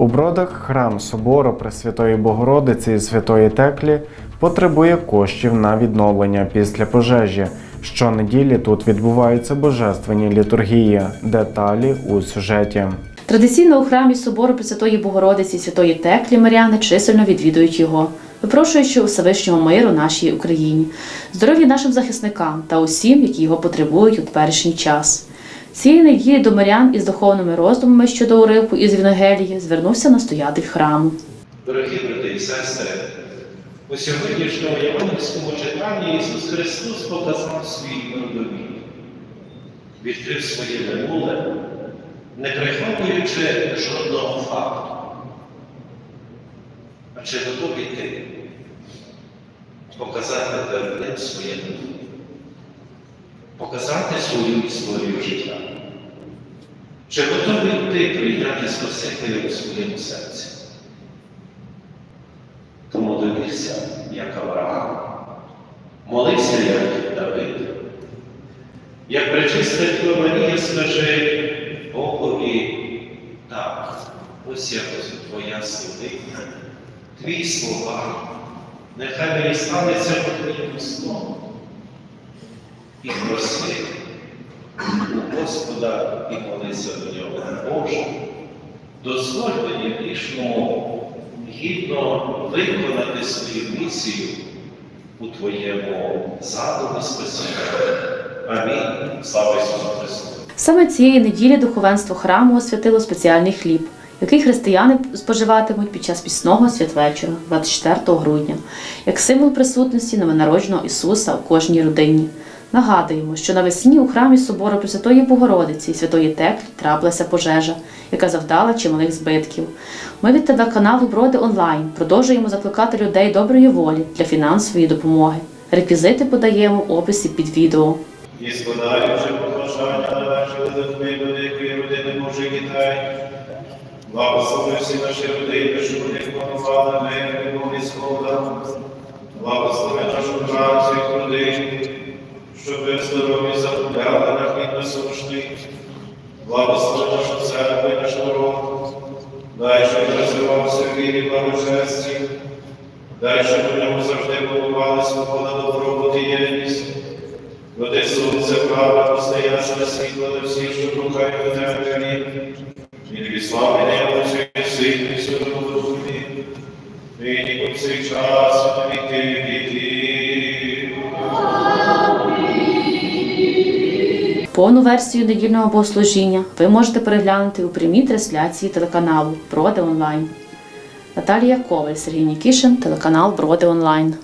У бродах храм собору Пресвятої Богородиці і Святої Теклі потребує коштів на відновлення після пожежі. Щонеділі тут відбуваються божественні літургії. Деталі у сюжеті. Традиційно у храмі собору Пресвятої Богородиці і Святої Теклі Маріани чисельно відвідують його, випрошуючи у Всевишнього миру нашій Україні, здоров'я нашим захисникам та усім, які його потребують у теперішній час. Цієї неділі до Маріан із духовними роздумами щодо уривку із Євангелії звернувся настоятель храму. Дорогі брати і сестри, у сьогоднішньому євангельському читанні Ісус Христос показав свій родовід, відкрив своє минуле, не приховуючи жодного факту. А чи готові ти показати перед ним своє минуле? Показати свою історію життя? Чи готовий ти прийняти Спасителя у своєму серці? Тому довірся, як Авраам, молився, як Давид. Як пречиста Діва Марія, скажи Богові, так, ось я твоя святиня, твій слова, нехай мені станеться по твоєму слову. І проси у Господа і молися до нього, Боже, дозволь мені грішному гідно виконати свою місію у Твоєму задумі спасіння. Амінь. Слава Ісусу Христу! Саме цієї неділі духовенство храму освятило спеціальний хліб, який християни споживатимуть під час пісного святвечора, 24 грудня, як символ присутності новонародженого Ісуса у кожній родині. Нагадуємо, що навесні у храмі собору Пресвятої Богородиці і Святої Теклі трапилася пожежа, яка завдала чималих збитків. Ми від телеканалу Броди онлайн продовжуємо закликати людей доброї волі для фінансової допомоги. Реквізити подаємо в описі під відео. І складаючи побажання належали до книги великої родини Божих дітей. Благослови всі наші родини, щоб вони панували мир, любов і згода. Благослови нашу працю і труди, щоб ви здорові заробляли на хліб насущний. Благослови нашу церкву і наш народ. Дай, щоб розвивався в вірі благочесті. Дай, щоб у ньому завжди побували свобода, добробут і єдність. Води сонце правда, постоянне світло для всіх, що рухають до тебе І тобі слави не Отцю і Сину і Святому Духові, нині по всіх час, Повну версію недільного богослужіння ви можете переглянути у прямій трансляції телеканалу Броди онлайн. Наталія Коваль, Сергій Нікішин, телеканал Броди онлайн.